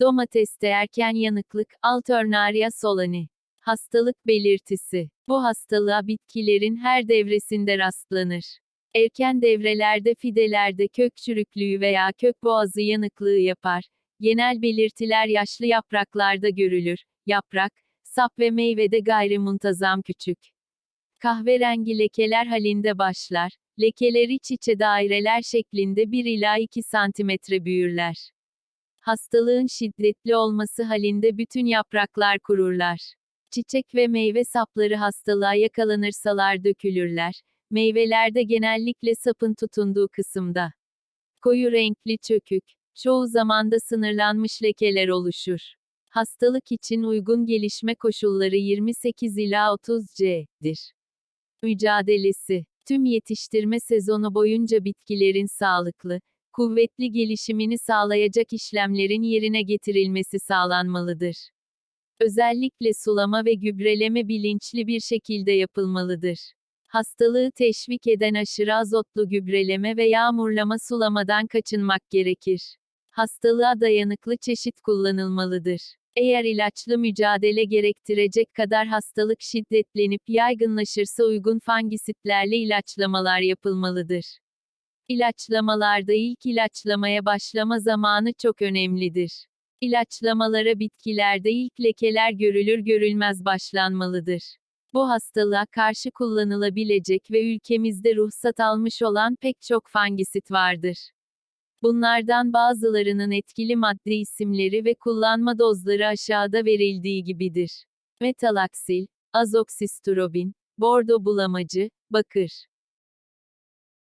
Domateste erken yanıklık, Alternaria solani. Hastalık belirtisi. Bu hastalığa bitkilerin her devresinde rastlanır. Erken devrelerde fidelerde kök çürüklüğü veya kök boğazı yanıklığı yapar. Genel belirtiler yaşlı yapraklarda görülür. Yaprak, sap ve meyvede gayrimuntazam küçük. Kahverengi lekeler halinde başlar. Lekeler iç içe daireler şeklinde 1 ila 2 santimetre büyürler. Hastalığın şiddetli olması halinde bütün yapraklar kururlar. Çiçek ve meyve sapları hastalığa yakalanırsalar dökülürler. Meyvelerde genellikle sapın tutunduğu kısımda. Koyu renkli çökük, çoğu zamanda sınırlanmış lekeler oluşur. Hastalık için uygun gelişme koşulları 28 ila 30 C'dir. Mücadelesi Tüm yetiştirme sezonu boyunca bitkilerin sağlıklı, kuvvetli gelişimini sağlayacak işlemlerin yerine getirilmesi sağlanmalıdır. Özellikle sulama ve gübreleme bilinçli bir şekilde yapılmalıdır. Hastalığı teşvik eden aşırı azotlu gübreleme ve yağmurlama sulamadan kaçınmak gerekir. Hastalığa dayanıklı çeşit kullanılmalıdır. Eğer ilaçlı mücadele gerektirecek kadar hastalık şiddetlenip yaygınlaşırsa uygun fangisitlerle ilaçlamalar yapılmalıdır. İlaçlamalarda ilk ilaçlamaya başlama zamanı çok önemlidir. İlaçlamalara bitkilerde ilk lekeler görülür görülmez başlanmalıdır. Bu hastalığa karşı kullanılabilecek ve ülkemizde ruhsat almış olan pek çok fangisit vardır. Bunlardan bazılarının etkili madde isimleri ve kullanma dozları aşağıda verildiği gibidir. Metalaksil, azoksistrobin, bordo bulamacı, bakır.